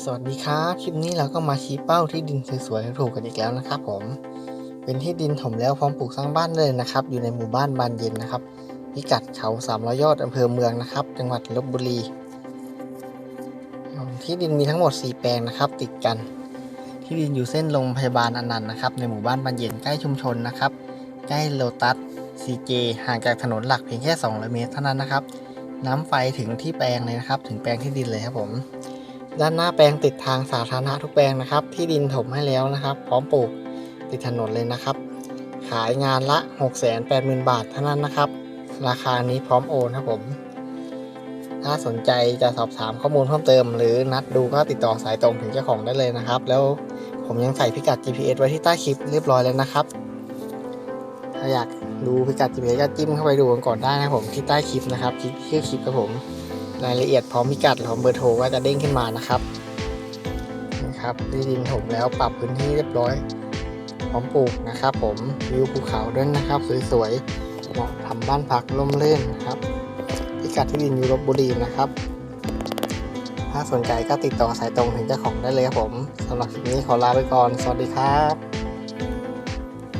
สวัสดีครับคลิปนี้เราก็มาชี้เป้าที่ดินสวยๆถูกกันอีกแล้วนะครับ ผม เป็นที่ดินถมแล้วพร้อมปลูกสร้างบ้านเลยนะครับ อยู่ในหมู่บ้านบานเย็นนะครับ พิกัดเขาสามร้อยยอดอำเภอเมืองนะครับ จังหวัดลบบุรี ที่ดินมีทั้งหมด 4 แปลงนะครับ ติดกัน ที่ดินอยู่เส้นโรงพยาบาลอนันต์นะครับ ในหมู่บ้านบานเย็นใกล้ชุมชนนะครับ ใกล้โลตัสซีเจห่างจากถนนหลักเพียงแค่200เมตรเท่านั้นนะครับ น้ำไฟถึงที่แปลงเลยนะครับ ถึงแปลงที่ดินเลยครับผม ด้านหน้าแปลงติดทางสาธารณะทุกแปลงนะครับ ที่ดินถมให้แล้วนะครับ พร้อมปลูกติดถนนเลยนะครับ ขายงานละ 680,000 บาทเท่านั้นนะครับ ราคานี้พร้อมโอนครับผม ถ้าสนใจจะสอบถามข้อมูลเพิ่มเติม หรือนัดดูก็ติดต่อสายตรงถึงเจ้าของได้เลยนะครับ แล้วผมยังใส่พิกัด GPS ไว้ที่ใต้คลิปเรียบร้อยแล้วนะครับ ถ้าอยากดูพิกัด GPS ก็จิ้มเข้าไปดูกันก่อนได้นะผมที่ใต้คลิปนะครับคลิปชื่อคลิปครับผม รายละเอียดพร้อมพิกัดพร้อมเบอร์โทรก็จะเด้งขึ้นมานะครับนะครับที่ดินถมแล้วปรับพื้นที่เรียบร้อย พร้อมปลูกนะครับ ผมวิวภูเขาด้วยนะครับ สวยๆเหมาะทำบ้านพักร่มรื่นนะครับ พิกัดที่ดินอยู่ลบบุรีนะครับ ถ้าสนใจก็ติดต่อสายตรงถึงเจ้าของได้เลยครับผมสำหรับคลิปนี้ขอลาไปก่อน สวัสดีครับ